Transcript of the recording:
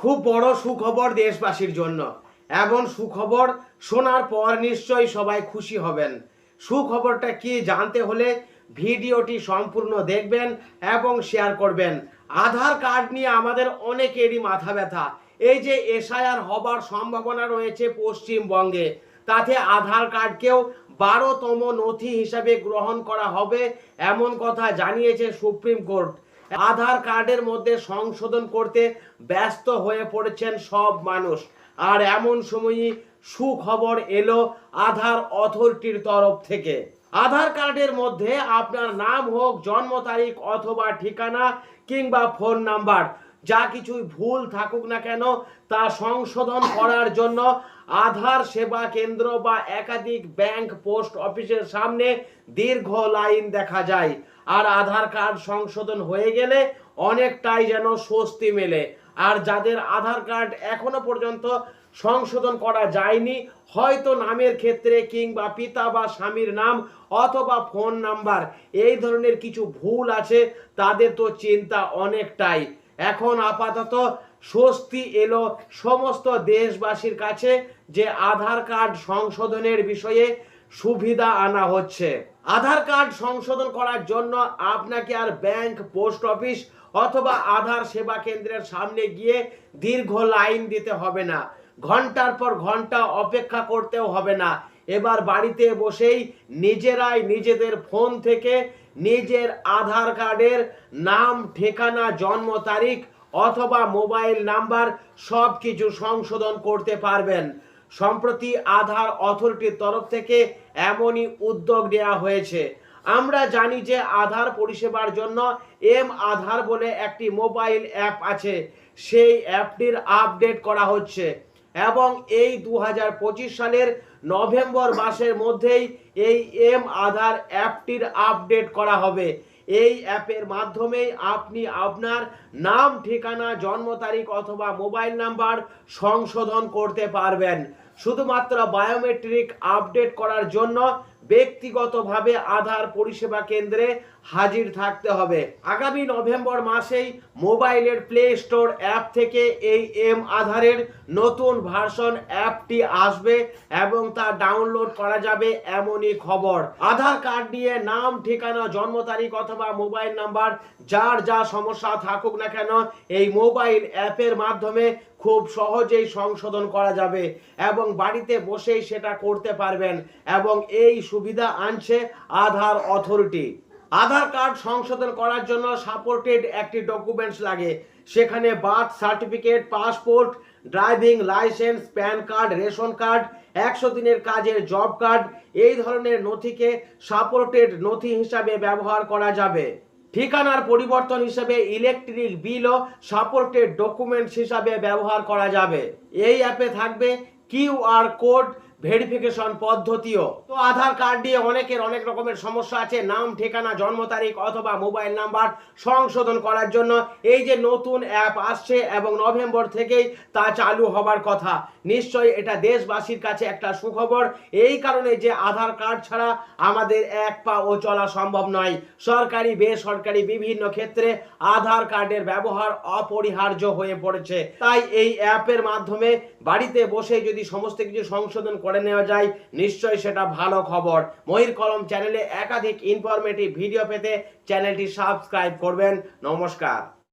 খুব বড় সুখবর দেশবাসীর জন্য। এমন সুখবর শোনার পর নিশ্চয়ই সবাই খুশি হবেন। সুখবরটা কি জানতে হলে ভিডিওটি সম্পূর্ণ দেখবেন এবং শেয়ার করবেন। আধার কার্ড নিয়ে আমাদের অনেকেরই মাথা ব্যথা। এই যে এসআইআর হবার সম্ভাবনা রয়েছে পশ্চিমবঙ্গে, তাতে আধার কার্ডকেও বারোতম নথি হিসাবে গ্রহণ করা হবে, এমন কথা জানিয়েছে সুপ্রিম কোর্ট। আধার কার্ডের মধ্যে সংশোধন করতে ব্যস্ত হয়ে পড়েছেন সব মানুষ। আর এমন সময়ই সুখবর এলো আধার অথরিটির তরফ থেকে। আধার কার্ডের মধ্যে আপনার নাম হোক, জন্ম তারিখ অথবা ঠিকানা কিংবা ফোন নাম্বার। যা কিছুই ভুল থাকুক না কেন, তা সংশোধন করার জন্য আধার সেবা কেন্দ্র বা একাধিক ব্যাংক পোস্ট অফিসের সামনে দীর্ঘ লাইন দেখা যায়। আর আধার কার্ড সংশোধন হয়ে গেলে অনেকটাই যেন স্বস্তি মেলে। আর যাদের আধার কার্ড এখনও পর্যন্ত সংশোধন করা যায়নি, হয়তো নামের ক্ষেত্রে কিংবা পিতা বা স্বামীর নাম অথবা ফোন নাম্বার, এই ধরনের কিছু ভুল আছে, তাদের তো চিন্তা অনেকটাই। এখন আপাতত স্বস্তি এলো সমস্ত দেশবাসীর কাছে যে আধার কার্ড সংশোধনের বিষয়ে সুবিধা আনা হচ্ছে। আধার কার্ড সংশোধন করার জন্য আপনাকে আর ব্যাংক, পোস্ট অফিস অথবা আধার সেবা কেন্দ্রের সামনে গিয়ে দীর্ঘ লাইন দিতে হবে না। ঘণ্টার পর ঘণ্টা অপেক্ষা করতেও হবে না। এবার বাড়িতে বসেই নিজেরাই নিজেদের ফোন থেকে নিজের আধার কার্ডের নাম, ঠিকানা, জন্ম তারিখ অথবা মোবাইল নাম্বার সব কিছু সংশোধন করতে পারবেন। সম্প্রতি আধার অথরিটির তরফ থেকে এমনই উদ্যোগ নেওয়া হয়েছে। আমরা জানি যে আধার পরিষেবার জন্য এম আধার বলে একটি মোবাইল অ্যাপ আছে। সেই অ্যাপটির আপডেট করা হচ্ছে। এবং এই দু হাজার পঁচিশ সালের নভেম্বর মাসের মধ্যেই এই এম আধার অ্যাপটির আপডেট করা হবে। এই অ্যাপের মাধ্যমেই আপনি আপনার নাম, ঠিকানা, জন্ম তারিখ অথবা মোবাইল নাম্বার সংশোধন করতে পারবেন। শুধুমাত্র বায়োমেট্রিক আপডেট করার জন্য ব্যক্তিগতভাবে আধার পরিষেবা কেন্দ্রে হাজির থাকতে হবে। আগামী নভেম্বর মাসেই মোবাইলের প্লে স্টোর অ্যাপ থেকে এই এম আধারের নতুন ভার্সন অ্যাপটি আসবে এবং তা ডাউনলোড করা যাবে এমনই খবর। আধার কার্ড নিয়ে নাম, ঠিকানা, জন্ম তারিখ অথবা মোবাইল নাম্বার, যার যা সমস্যা থাকুক না কেন, এই মোবাইল অ্যাপের মাধ্যমে খুব সহজেই সংশোধন করা যাবে এবং বাড়িতে বসেই সেটা করতে পারবেন এবং এই সুবিধা আনছে আধার অথরিটি। আধার কার্ড সংশোধন করার জন্য সাপোর্টেড একটি ডকুমেন্টস লাগে। সেখানে birth certificate, passport, driving licence, PAN card, ration card, একশো দিনের কাজের জব কার্ড, এই ধরনের নথিকে সাপোর্টেড নথি হিসাবে ব্যবহার করা যাবে। ঠিকানার পরিবর্তন হিসেবে ইলেকট্রিক বিলও সাপোর্টেড ডকুমেন্টস হিসাবে ব্যবহার করা যাবে। এই অ্যাপে থাকবে কিউআর কোড ভেরিফিকেশন পদ্ধতিও। তো আধার কার্ড দিয়ে অনেকের অনেক রকমের সমস্যা আছে, নাম, ঠিকানা, জন্ম তারিখ অথবা মোবাইল নাম্বার সংশোধন করার জন্য। এই যে নতুন অ্যাপ আসছে এবং নভেম্বর থেকেই তা চালু হবার কথা। নিশ্চয়ই এটা দেশবাসীর কাছে একটা সুখবর। এই কারণে যে আধার কার্ড ছাড়া আমাদের এক পা ও চলা সম্ভব নয়। সরকারি, বেসরকারি বিভিন্ন ক্ষেত্রে আধার কার্ডের ব্যবহার অপরিহার্য হয়ে পড়েছে। তাই এই অ্যাপের মাধ্যমে বাড়িতে বসে যদি সমস্ত কিছু সংশোধন করে নেওয়া যায়, নিশ্চয়ই সেটা ভালো খবর। মহির কলম চ্যানেলে একাধিক ইনফরমেটিভ ভিডিও পেতে চ্যানেলটি সাবস্ক্রাইব করবেন। নমস্কার।